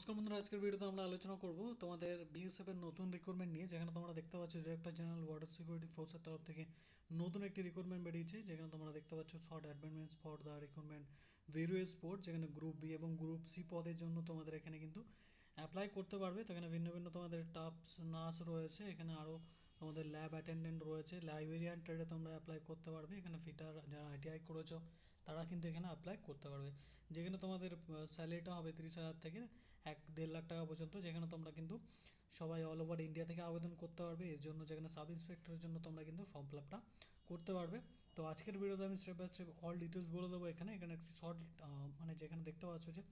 নমস্কার বন্ধুরা, আজকের ভিডিওতে আমরা আলোচনা করব তোমাদের বিএসএফ এর নতুন রিক্রুটমেন্ট নিয়ে। যেখানে তোমরা দেখতে পাচ্ছ ডিরেক্টর জেনারেল বর্ডার সিকিউরিটি ফোর্সের তরফ থেকে নতুন একটি রিক্রুটমেন্ট বেরিয়েছে। যেখানে তোমরা দেখতে পাচ্ছ short advance for the recruitment various post যেখানে গ্রুপ বি এবং গ্রুপ সি পদের জন্য তোমাদের এখানে কিন্তু অ্যাপ্লাই করতে পারবে। তো এখানে ভিন্ন ভিন্ন তোমাদের টাপস নার্স রয়েছে। এখানে আরও তোমাদের ল্যাব অ্যাটেন্ডেন্ট রয়েছে লাইব্রেরিয়ান ট্রেডে তোমরা অ্যাপ্লাই করতে পারবে। এখানে ফিটার যারা আইটিআই করেছ, তারা কিন্তু এখানে অ্যাপ্লাই করতে পারবে। যেখানে তোমাদের স্যালারিটা হবে তিরিশ হাজার থেকে এক দেড় লাখ টাকা পর্যন্ত, যেখানে তোমরা কিন্তু সবাই অল ওভার ইন্ডিয়া থেকে আবেদন করতে পারবে। এর জন্য যেখানে সাব ইন্সপেক্টরের জন্য তোমরা কিন্তু ফর্ম ফিল আপটা করতে পারবে। তো আজকের ভিডিওতে আমি step by step all details বলে দেবো এখানে। এখানে একটি শর্ট মানে যেখানে দেখতে পাচ্ছ যে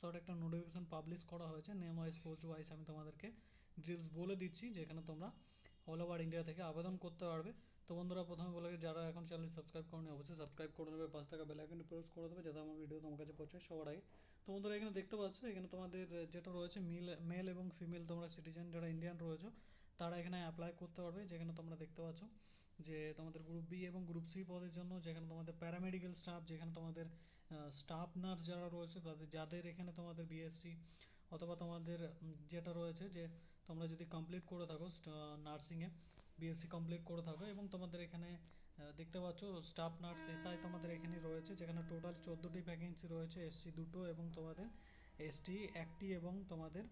শর্ট একটা নোটিফিকেশন পাবলিশ করা হয়েছে। নেম ওয়াইজ পোস্ট ওয়াইজ আমি তোমাদেরকে ডিটেলস বলে দিচ্ছি, যেখানে তোমরা অল ওভার ইন্ডিয়া থেকে আবেদন করতে পারবে। তো বন্ধুরা, প্রথমে বলে যারা এখন চ্যানেল সাবস্ক্রাইব করেনি, অবশ্যই সাবস্ক্রাইব করে নেবে। পাঁচ টাকা বেল আইকনটি প্রেস করে দেবে, যাতে আমার ভিডিও তোমার কাছে পৌঁছায় সবার আগে। তো বন্ধুরা, এখানে দেখতে পাচ্ছ, এখানে তোমাদের যেটা রয়েছে মিল মেল এবং ফিমেল তোমরা সিটিজেন যারা ইন্ডিয়ান রয়েছে, তারা এখানে অ্যাপ্লাই করতে পারবে। যেখানে তোমরা দেখতে পাচ্ছ যে তোমাদের গ্রুপ বি এবং গ্রুপ সি পদের জন্য, যেখানে তোমাদের প্যারামেডিক্যাল স্টাফ যেখানে তোমাদের স্টাফ নার্স যারা রয়েছে, তাদের, যাদের এখানে তোমাদের বিএসসি অথবা তোমাদের যেটা রয়েছে যে তোমরা যদি কমপ্লিট করে থাকো নার্সিংয়ে বিএসসি কমপ্লিট করে থাকো এবং তোমাদের এখানে দেখতে পাচ্ছ স্টাফ নার্স এসআই তোমাদের এখানে রয়েছে, যেখানে টোটাল চোদ্দোটি ভ্যাকেন্সি রয়েছে এসসি দুটো এবং তোমাদের এসটি একটি এবং তোমাদের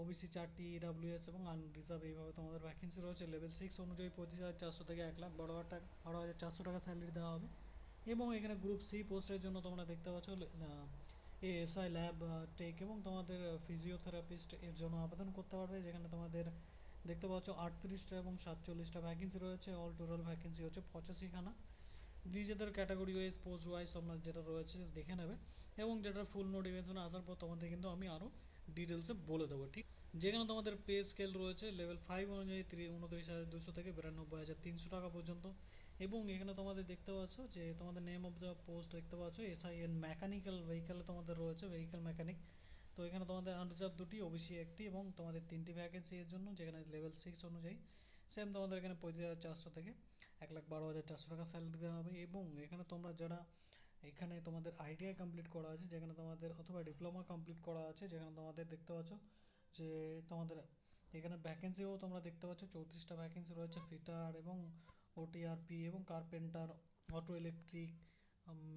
ওবিসি চারটি ইডাব্লিউএস এবং আনরিজার্ভ এইভাবে তোমাদের ভ্যাকেন্সি রয়েছে। লেভেল সিক্স অনুযায়ী পঁচিশ হাজার চারশো থেকে এক লাখ, বারো হাজার টাকা, বারো হাজার চারশো টাকা স্যালারি দেওয়া হবে। এবং এখানে গ্রুপ সি পোস্টের জন্য তোমরা দেখতে পাচ্ছ এএসআই ল্যাব টেক এবং তোমাদের ফিজিওথেরাপিস্ট এর জন্য আবেদন করতে পারবে, যেখানে তোমাদের দেখতে পাচ্ছ আটত্রিশটা এবং সাতচল্লিশটা ভ্যাকেন্সি রয়েছে অল টোটাল ভ্যাকেন্সি হচ্ছে পঁচাশিখানা। নিজেদের ক্যাটাগরি ওয়াইজ পোস্ট ওয়াইজ আপনার যেটা রয়েছে দেখে নেবে। এবং যেটা ফুল নোটিফিকেশন আসার পর তোমাদের কিন্তু আমি আরও ডিটেলসে বলে দেবো, ঠিক? যেখানে তোমাদের পে স্কেল রয়েছে লেভেল ফাইভ অনুযায়ী ত্রিশ উনত্রিশ হাজার দুশো থেকে বিরানব্বই হাজার তিনশো টাকা পর্যন্ত। এবং এখানে তোমাদের দেখতে পাচ্ছ যে তোমাদের নেম অফ দ্য পোস্ট দেখতে পাচ্ছ এসআইএন মেকানিক্যাল ভেহিকেলে তোমাদের রয়েছে ভেহিকেল মেকানিক তো এখানে তোমাদের আনরিজার্ভ দুটি ওবিসি একটি এবং তোমাদের তিনটি ভ্যাকেন্সি এর জন্য, যেখানে লেভেল সিক্স অনুযায়ী সেম তোমাদের এখানে পঁয়ত্রিশ হাজার চারশো থেকে এক লাখ বারো হাজার চারশো টাকা স্যালারি দেওয়া হবে এবং এখানে তোমরা যারা এখানে তোমাদের আইটিআই কমপ্লিট করা আছে, যেখানে তোমাদের অথবা ডিপ্লোমা কমপ্লিট করা আছে, যেখানে তোমাদের দেখতে পাচ্ছ যে তোমাদের এখানে ভ্যাকেন্সিও তোমরা দেখতে পাচ্ছ, চৌত্রিশটা ভ্যাকেন্সি রয়েছে ফিটার এবং ওটিআরপি এবং carpenter auto electric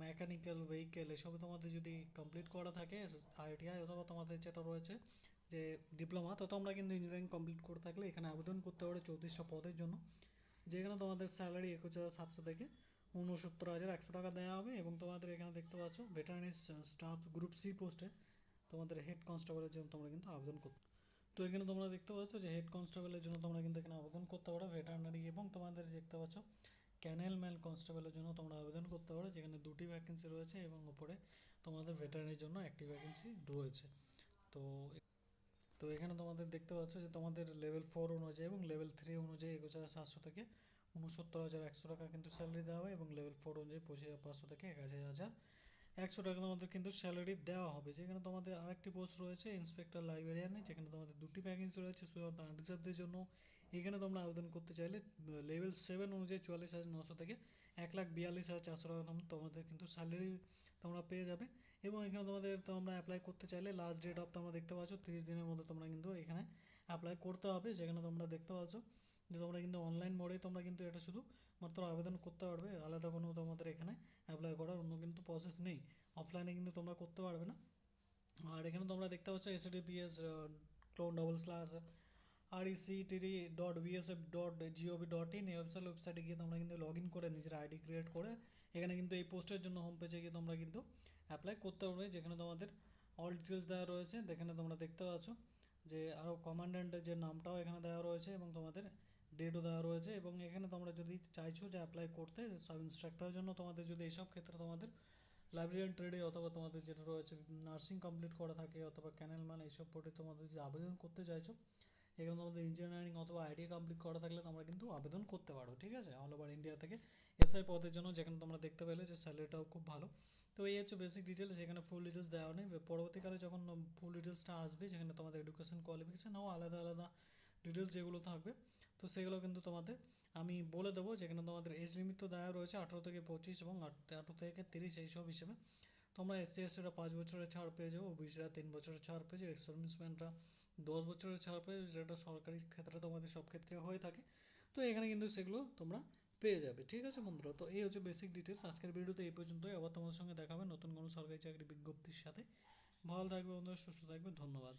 mechanical vehicle এসবে তোমাদের যদি কমপ্লিট করা থাকে আইটিআই অথবা তোমাদের যেটা রয়েছে যে ডিপ্লোমা তো তোমরা কিন্তু ইঞ্জিনিয়ারিং কমপ্লিট করে থাকলে এখানে আবেদন করতে পারো চৌত্রিশটা পদের জন্য। যেখানে তোমাদের স্যালারি একুশ হাজার সাতশো থেকে ঊনসত্তর হাজার একশো টাকা দেওয়া হবে এবং তোমাদের এখানে দেখতে পাচ্ছ ভেটারানি স্টাফ গ্রুপ সি পোস্টে তোমাদের হেড কনস্টেবলের জন্য তোমরা কিন্তু আবেদন করতে তো এখানে তোমরা দেখতে পাচ্ছ যে হেড কনস্টেবলের জন্য তোমরা কিন্তু এখানে আবেদন করতে পারো ভেটারানারি এবং তোমাদের দেখতে পাচ্ছ ক্যানেল ম্যান কনস্টেবলের জন্য তোমরা আবেদন করতে পারো, যেখানে দুটি ভ্যাকেন্সি রয়েছে এবং উপরে তোমাদের ভেটারানির জন্য একটি ভ্যাকেন্সি রয়েছে। তো তো এখানে তোমাদের দেখতে পাচ্ছ যে তোমাদের লেভেল ফোর অনুযায়ী এবং লেভেল থ্রি অনুযায়ী একুশ হাজার সাতশো থেকে উনসত্তর হাজার একশো টাকা কিন্তু স্যালারি দেওয়া হবে এবং লেভেল ফোর অনুযায়ী পঁচিশ হাজার পাঁচশো থেকে একাশি হাজার একশো টাকা তোমাদের কিন্তু স্যালারি দেওয়া হবে। যেখানে তোমাদের আরেকটি পোস্ট রয়েছে ইন্সপেক্টর লাইব্রেরিয়ানে যেখানে তোমাদের দুটি ভ্যাকেন্সি রয়েছে, শুধুমাত্র আনরিজার্ভদের জন্য। এখানে তোমরা আবেদন করতে চাইলে লেভেল সেভেন অনুযায়ী চুয়াল্লিশ হাজার নশো থেকে এক লাখ বিয়াল্লিশ হাজার চারশো টাকা তোম- তোমাদের কিন্তু স্যালারি তোমরা পেয়ে যাবে। এবং এখানে তোমাদের তোমরা অ্যাপ্লাই করতে চাইলে লাস্ট ডেট অফ তোমরা দেখতে পাচ্ছ, তিরিশ দিনের মধ্যে তোমরা কিন্তু এখানে অ্যাপ্লাই করতে হবে, যেখানে তোমরা দেখতে পাচ্ছ যে তোমরা কিন্তু অনলাইন মোডে তোমরা কিন্তু এটা শুধু মাত্র আবেদন করতে পারবে, আলাদা কোনো তোমাদের এখানে অ্যাপ্লাই করার অন্য কিন্তু প্রসেস নেই। অফলাইনে কিন্তু তোমরা করতে পারবে না। আর এখানে তোমরা দেখতে পাচ্ছ HTTPS colon double slash R ECTD dot BSF dot GOV dot in এই ওয়েবসাইট ওয়েবসাইটে গিয়ে তোমরা কিন্তু লগ ইন করে নিজের আইডি ক্রিয়েট করে এখানে কিন্তু এই পোস্টের জন্য হোম পেজে গিয়ে তোমরা কিন্তু অ্যাপ্লাই করতে পারবে, যেখানে তোমাদের অল ডিটেলস দেওয়া রয়েছে, যেখানে তোমরা দেখতে পাচ্ছ। যে আরও কমান্ড্যান্টের যে নামটাও এখানে দেওয়া রয়েছে এবং তোমাদের ডেটও দেওয়া রয়েছে এবং এখানে তোমরা যদি চাইছো যে অ্যাপ্লাই করতে সাব ইন্সট্রাক্টরের জন্য তোমাদের যদি এইসব ক্ষেত্রে তোমাদের লাইব্রেরিয়ান ট্রেডে অথবা তোমাদের যেটা রয়েছে নার্সিং কমপ্লিট করা থাকে অথবা ক্যানেল ম্যান এইসব পড়ে তোমাদের যদি আবেদন করতে চাইছো এখানে তোমাদের ইঞ্জিনিয়ারিং অথবা আইটিআই কমপ্লিট করা থাকলে তোমরা কিন্তু আবেদন করতে পারো, ঠিক আছে? অল ওভার ইন্ডিয়া থেকে এসআই পদের জন্য যেখানে তোমরা দেখতে পেলে যে স্যালারিটাও খুব ভালো। তো এই হচ্ছে বেসিক ডিটেলস এখানে ফুল ডিটেলস দেওয়া নেই। পরবর্তীকালে যখন ফুল ডিটেলসটা আসবে, যেখানে তোমাদের এডুকেশন কোয়ালিফিকেশানও আলাদা আলাদা ডিটেলস যেগুলো থাকবে, তো সেগুলো কিন্তু তোমাদের আমি বলে দেবো। যেখানে তোমাদের এজ তো দেওয়া রয়েছে, আঠেরো থেকে পঁচিশ এবং আঠেরো থেকে তিরিশ এইসব হিসেবে। তোমরা এসসি এসটিরা পাঁচ বছরের ছাড় পেয়ে যাবে ওবিসিরা তিন বছরের ছাড় পেয়ে যাবে এক্স দশ বছরের ছাড় পেয়ে যেটা সরকারি ক্ষেত্রে তোমাদের সব ক্ষেত্রে হয়ে থাকে, তো এখানে কিন্তু সেগুলো তোমরা পেয়ে যাবে, ঠিক আছে বন্ধুরা? তো এই হচ্ছে বেসিক ডিটেলস আজকের ভিডিওতে এই পর্যন্তই। আবার তোমাদের সঙ্গে দেখাবে নতুন কোনো সরকারি চাকরি বিজ্ঞপ্তির সাথে। ভালো থাকবে বন্ধুরা, সুস্থ থাকবে, ধন্যবাদ।